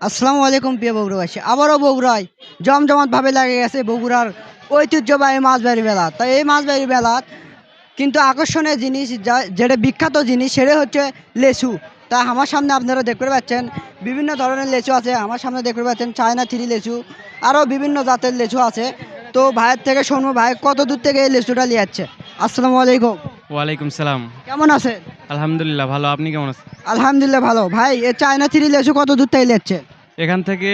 আসসালামু আলাইকুম প্রিয় বগুড়াবাসী। আবারও বগুড়ায় জমজমাটভাবে লাগে গেছে বগুড়ার ঐতিহ্যবাহী মাছবাড়ি মেলা। তাই এই মাছবাড়ি মেলা কিন্তু আকর্ষণীয় জিনিস যা- যেটা বিখ্যাত জিনিস সেটা হচ্ছে লেচু। তা আমার সামনে আপনারা দেখতে পাচ্ছেন বিভিন্ন ধরনের লেচু আছে। আমার সামনে দেখতে পাচ্ছেন চায়না থ্রি লেচু আরও বিভিন্ন জাতের লেচু আছে। তো ভাইয়ের থেকে শুনব ভাই কত দূর থেকে এই লেচুটা নিয়ে যাচ্ছে আসসালামু আলাইকুম। ওয়ালাইকুম সালাম। কেমন আছেন? আলহামদুলিল্লাহ ভালো। আপনি কেমন আছেন? আলহামদুলিল্লাহ ভালো। ভাই এই চায়না থ্রি লেচু কত দূর থেকে নিচ্ছে এখান থেকে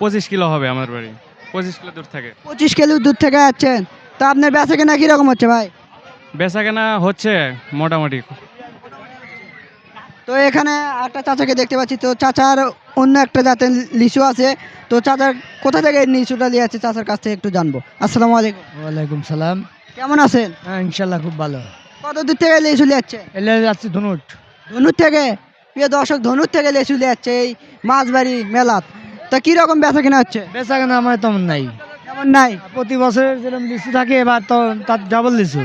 পঁচিশ কিলো হবে আমার বাড়ি। পঁচিশ কিলো দূর থাকে। পঁচিশ কিলো দূর থেকে যাচ্ছেন? তা আপনার বেচা কেনা কীরকম হচ্ছে ভাই? বেচা কেনা হচ্ছে মোটামুটি। তো এখানে একটা চাচাকে দেখতে পাচ্ছি। তো চাচার অন্য একটা জাতের লিচু আছে। তো চাচার কোথা থেকে এই লিচুটা নিয়ে আছে চাচার কাছ থেকে একটু জানব। আসসালামু আলাইকুম। ওয়ালাইকুম সালাম। কেমন আছেন? হ্যাঁ ইনশাল্লাহ খুব ভালো। কত দূর থেকে লিচু নিয়ে যাচ্ছে? এলে যাচ্ছি ধনুট। ধনুর থেকে? প্রিয় দর্শক ধনুর থেকে লিচু নিয়ে যাচ্ছে এই মাছবাড়ি মেলাত। তা কীরকম বেচা কেনা হচ্ছে? বেচা কেনা আমার তেমন নাই। কেমন নাই? প্রতি বছর যেরকম লিচু থাকে এবার তো তার ডাবল লিচু।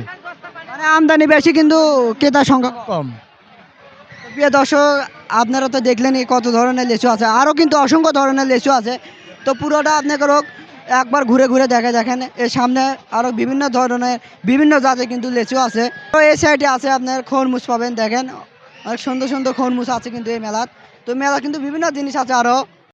মানে আমদানি বেশি কিন্তু ক্রেতার সংখ্যা কম। প্রিয় দর্শক আপনারা তো দেখলেনই কত ধরনের লিচু আছে। আরও কিন্তু অসংখ্য ধরনের লিচু আছে। তো পুরোটা আপনাকে হোক একবার ঘুরে ঘুরে দেখে দেখেন। এর সামনে আরও বিভিন্ন ধরনের, বিভিন্ন জাতের কিন্তু লেচু আছে। তো এই সাইডে আছে আপনার খরমুজ পাবেন, দেখেন। অনেক সুন্দর সুন্দর খরমুজ আছে কিন্তু এই মেলাত তো মেলা কিন্তু বিভিন্ন জিনিস আছে আরও